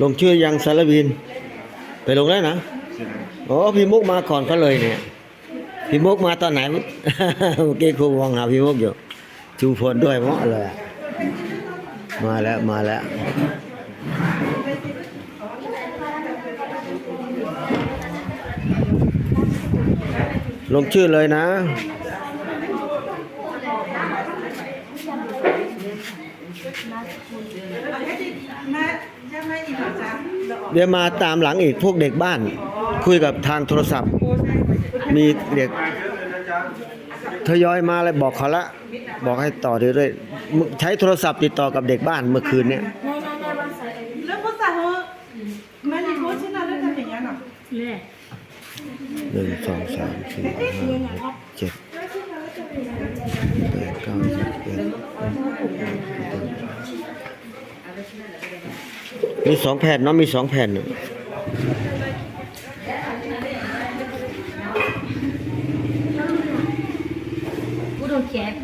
ลงชื่อยังสารวิน ไปลงแล้วนะโอ้พี่มุกมาก่อนเขาเลยเนี่ย พี่มุกมาตอนไหนเมื่อกี้ครูมองหาพี่มุกอยู่ ชูพลด้วยเหมาะเลย มาแล้วมาแล้วลงชื่อเลยนะ เดี๋ยวมาตามหลังอีกพวกเด็กบ้าน คุยกับทางโทรศัพท์ มีเด็ก ทยอยมาเลยบอกเขาละ บอกให้ต่อเรื่อยๆมึงใช้โทรศัพท์ติดต่อกับเด็กบ้านเมื่อคืนเนี่ยแล้วภาษาเขามันมีโพสต์ที่นั่นแล้วทำอย่างนี้นเหรอหนึ่งสองสามสี่ห้าหกเจ็ดแปดเก้าสิบเอ็ดมีสองแผ่นเนาะมีสองแผ่นกู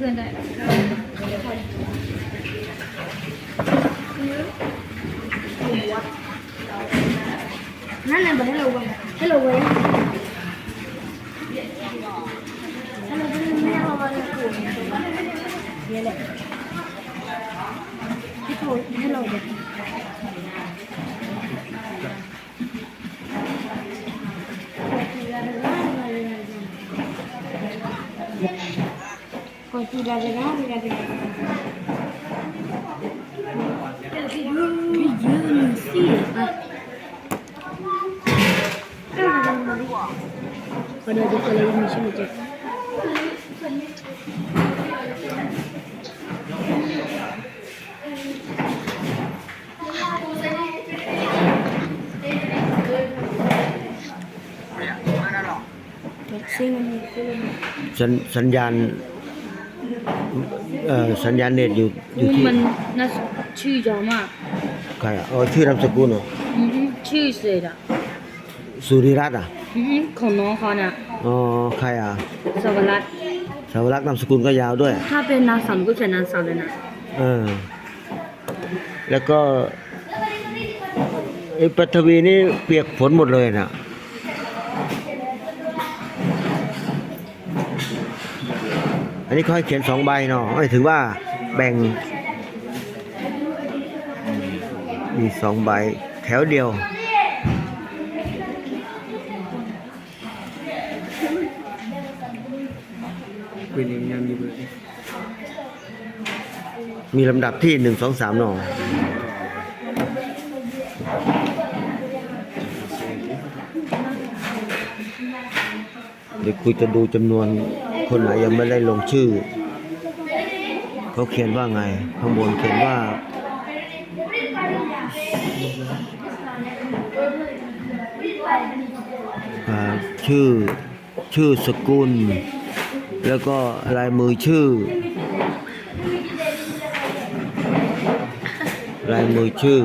โดนแขกเพื่อน Pada ada kalau yang mesti macam. สัญสัญญาณ เอ่อสัญญาณเน็ตอยู่อยู่ที่มันน่าชื่อยาวมากใครอะอ๋อชื่อนามสกุลเหรออือฮึชื่อเสร็จอะสุริรัตน์อะอือฮึของน้องเขาน่ะอ๋อใครอะสวรัตน์สาวรักษ์นามสกุลก็ยาวด้วย ถ้าเป็นนางสาวก็เขียนนางสาวเลยนะเออ แล้วก็ไอ้ปัทวีนี่เปียกฝนหมดเลยน่ะ นนี้เขาให้เขียนสองใบเนาะหมายถึงว่าแบ่ง มีสองใบแถวเดียวมีลำดับที่หนึ่งสองสามหนอเดี๋ยวคุยจะดูจำนวน คนไหนยังไม่ได้ลงชื่อ เขาเขียนว่าไง ข้างบนเขียนว่า ชื่อชื่อสกุล แล้วก็ลายมือชื่อ ลายมือชื่อ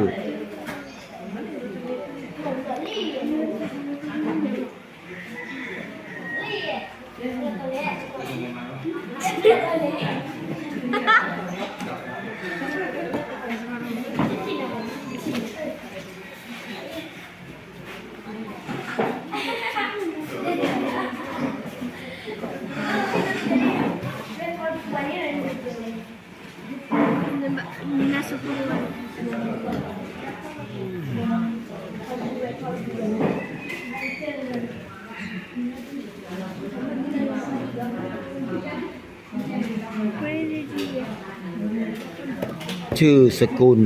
ชื่อสกุล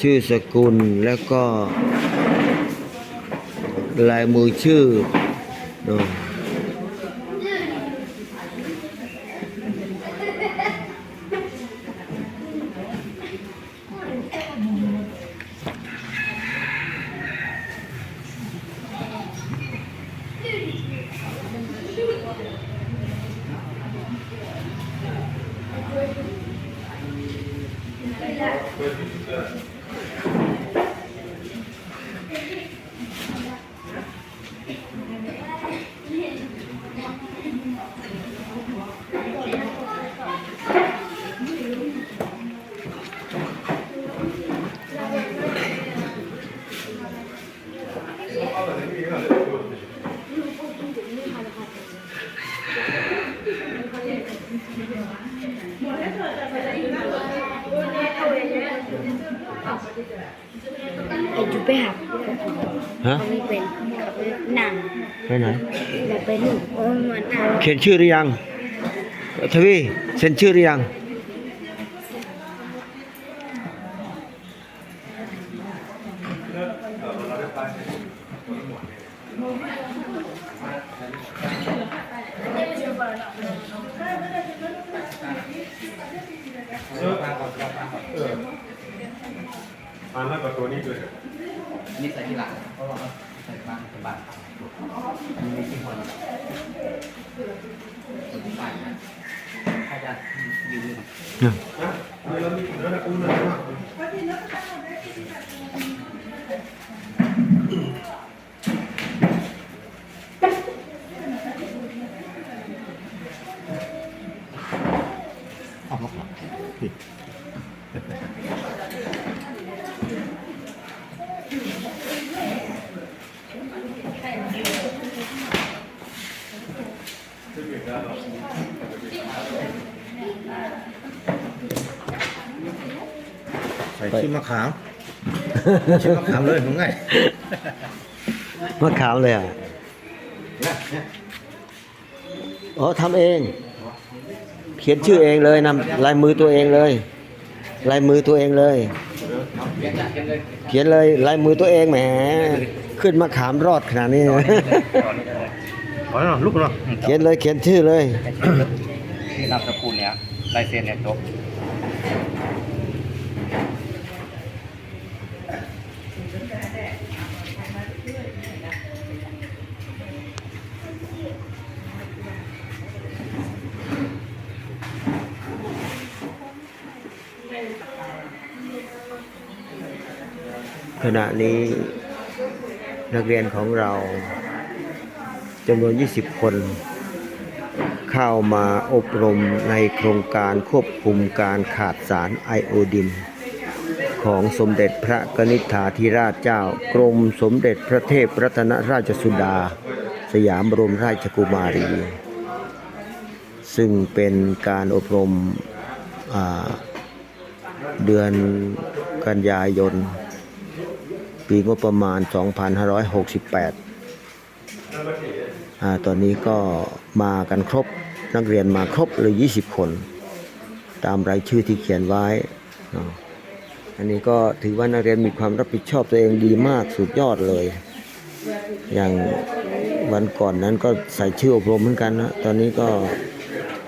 ชื่อสกุลแล้วก็ลายมือชื่อ อะไอ้จุ๊บไปหักฮะเขาไม่เป็นเขาเป็นหนังไปไหนแบบเป็นหนูโอ้ยเหมือนหนังเขียนชื่อหรือยังทวีเซ็นชื่อหรือยังอ่านแล้วก็ตัวนี้ด้วยนี่ใส่ที่หลังเพราะว่าใส่บ้านสบายอันนี้ที่คนคนที่ใส่นะถ้าจะยืนเนี่ยนะแล้วมีแล้วนะคุณนะ ใส่ชิ้นมะขาม ชิ้นมะขามเลยมึงไงมะขามเลยอะอ๋อทำเอง เขียนชื่อเองเลยนำลายมือตัวเองเลย ลายมือตัวเองเลย เขียนจะเขียนเลยเขียนเลยลายมือตัวเองแหม ขึ้นมะขามรอดขนาดนี้ตอนนี้เลยขอหน่อยลูกหน่อยเขียนเลยเขียนชื่อเลยที่นามสกุลเนี้ยลายเซ็นเนี่ยจบ ณะนี้นักเรียนของเราจำนวน 20 คน เข้ามาอบรมในโครงการควบคุมการขาดสารไอโอดิน ของสมเด็จพระกนิษฐาธิราชเจ้ากรมสมเด็จพระเทพรัตนราชสุดา สยามบรมราชกุมารี ซึ่งเป็นการอบรมเดือนกันยายน ปีงบประมาณ 2568อ่าตอนนี้ก็มากันครบนักเรียนมาครบเลย20 คน ตามรายชื่อที่เขียนไว้ อันนี้ก็ถือว่านักเรียนมีความรับผิดชอบตัวเองดีมากสุดยอดเลย อย่างวันก่อนนั้นก็ใส่ชื่ออบรมเหมือนกันนะ ตอนนี้ก็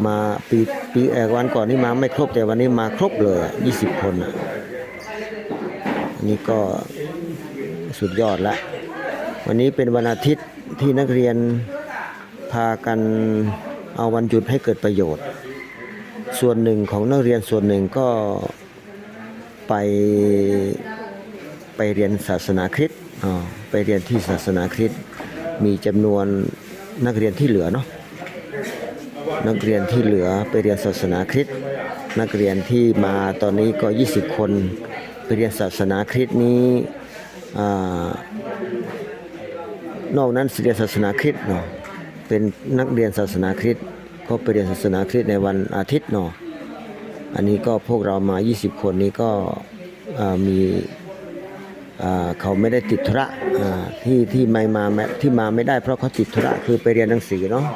มาปีปีเออวันก่อนนี่มาไม่ครบแต่วันนี้มาครบเลย 20 คนอะอันนี้ก็ สุดยอดละวันนี้เป็นวันอาทิตย์ที่นักเรียนพากันเอาวันหยุดให้เกิดประโยชน์ ส่วนหนึ่งของนักเรียนส่วนหนึ่งก็ไปไปเรียนศาสนาคริสต์อ่าไปเรียนที่ศาสนาคริสต์มีจำนวนนักเรียนที่เหลือเนาะนักเรียนที่เหลือไปเรียนศาสนาคริสต์นักเรียนที่มาตอนนี้ก็ 20 คน ไปเรียนศาสนาคริสต์นี้ นอกนั้นเรียนศาสนาคริสต์เนาะเป็นนักเรียนศาสนาคริสต์ก็ไปเรียนศาสนาคริสต์ในวันอาทิตย์เนาะอันนี้ก็พวกเรามา 20 คนนี้ก็มีเขาไม่ได้ติดธุระที่ที่ไม่มาที่มาไม่ได้เพราะเขาติดธุระคือไปเรียนหนังสือเนาะ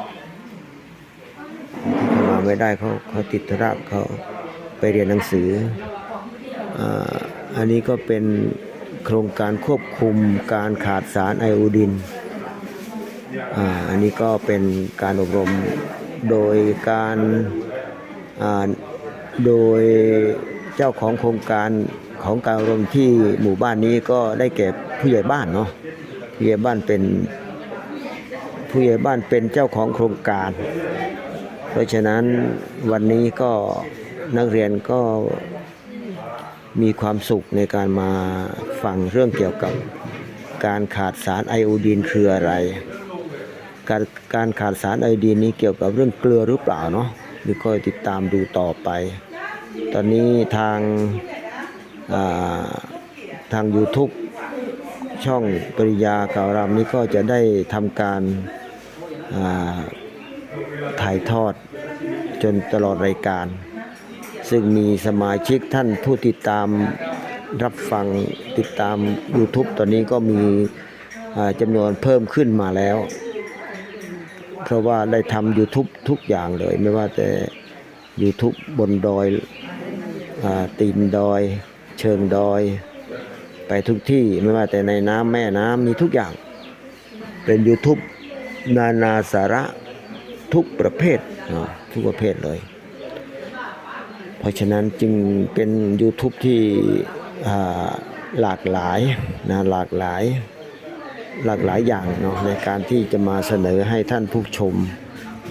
ที่เขามาไม่ได้เขาเขาติดธุระเขาไปเรียนหนังสือออันนี้ก็เป็น โครงการควบคุมการขาดสารไอโอดินอันนี้ก็เป็นการอบรมโดยการโดยเจ้าของโครงการของการอบรมที่หมู่บ้านนี้ก็ได้แก่ผู้ใหญ่บ้านเนาะผู้ใหญ่บ้านเป็นผู้ใหญ่บ้านเป็นเจ้าของโครงการ เพราะฉะนั้นวันนี้ก็นักเรียนก็ มีความสุขในการมาฟังเรื่องเกี่ยวกับการขาดสารไอโอดีนคืออะไร การการขาดสารไอโอดีนนี้เกี่ยวกับเรื่องเกลือหรือเปล่าเนาะนี่ก็ติดตามดูต่อไป ตอนนี้ทางาทาง YouTube ช่องปริยาการามนี้ก็จะได้ทำการาถ่ายทอดจนตลอดรายการ ซึ่งมีสมาชิกท่านผู้ติดตามรับฟังติดตาม YouTube ตอนนี้ก็มีจำนวนเพิ่มขึ้นมาแล้ว เพราะว่าได้ทำ YouTube ทุกอย่างเลย ไม่ว่าแต่ YouTube บนดอยอตีนดอย เชิงดอย ไปทุกที่ไม่ว่าแต่ในน้ำแม่น้ำมีทุกอย่าง เป็น YouTube นานาสาระทุกประเภททุกประเภทเลย ราะฉะนั้นจึงเป็น YouTube ที่หลากหลายนะหลากหลายหลากหลายอย่างเนาะในการที่จะมาเสนอให้ท่านผู้ชม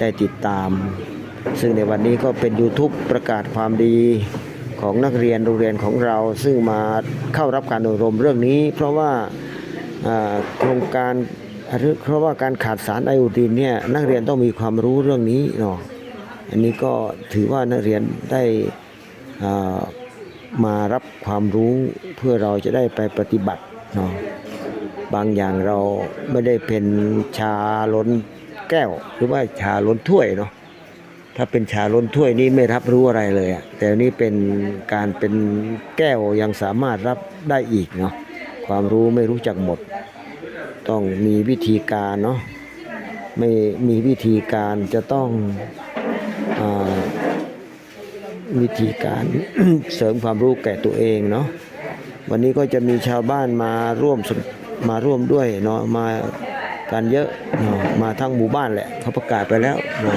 ได้ติดตาม ซึ่งในวันนี้ก็เป็น YouTube ประกาศความดีของนักเรียนโรงเรียนของเรา ซึ่งมาเข้ารับการอบรมเรื่องนี้ เพราะว่าโครงการเพราะว่าการขาดสารไอโอดีนเนี่ยนักเรียนต้องมีความรู้เรื่องนี้เนาะอันนี้ก็ถือว่านักเรียนได้ มารับความรู้เพื่อเราจะได้ไปปฏิบัติเนาะบางอย่างเราไม่ได้เป็นชาล้นแก้ว หรือว่าชาล้นถ้วยเนาะถ้าเป็นชาล้นถ้วยนี่ไม่รับรู้อะไรเลยอะแต่นี่เป็นการเป็นแก้วยังสามารถรับได้อีกเนาะความรู้ไม่รู้จักหมด ต้องมีวิธีการเนาะไม่มีวิธีการจะต้องอา วิธีการเสริมความรู้แก่ตัวเองเนาะวันนี้ก็จะมีชาวบ้านมาร่วมสนมาร่วมด้วยเนาะมากันเยอะเนาะมาทั้งหมู่บ้านแหละเขาประกาศไปแล้วเนาะ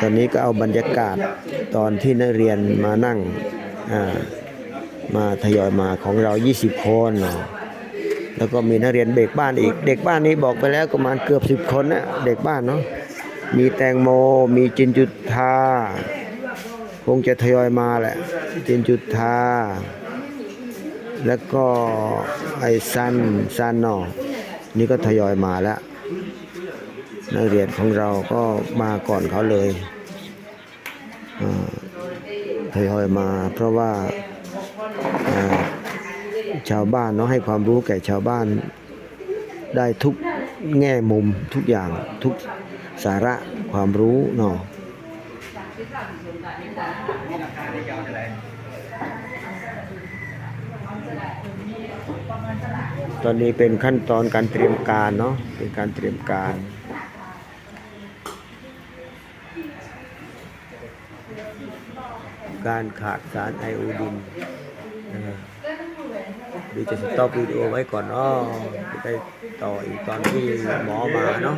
ตอนนี้ก็เอาบรรยากาศตอนที่นักเรียนมานั่งอ่ามาทยอยมาของเรา 20 คนเนาะแล้วก็มีนักเรียนเด็กบ้านอีก เด็กบ้านนี้บอกไปแล้วประมาณเกือบ 10 คนนะเด็กบ้านเนาะ มีแตงโม มีจินจุธาคงจะทยอยมาแหละเจนจุธาแล้วก็ไอ้ซันซันนอนี่ก็ทยอยมาแล้วนักเรียนของเราก็มาก่อนเขาเลยอ่าทยอยมา เพราะว่าชาวบ้านเนาะให้ความรู้แก่ชาวบ้านได้ทุกแง่มุมทุกอย่างทุก สาระความรู้เนาะตอนนี้เป็นขั้นตอนการเตรียมการเนาะเป็นการเตรียมการการขาดสารไอโอดีนนะฮะเดียจะสต็อปวิดีโอไว้ก่อนเนาะได้ต่ออีกตอนที่หมอมาเนาะ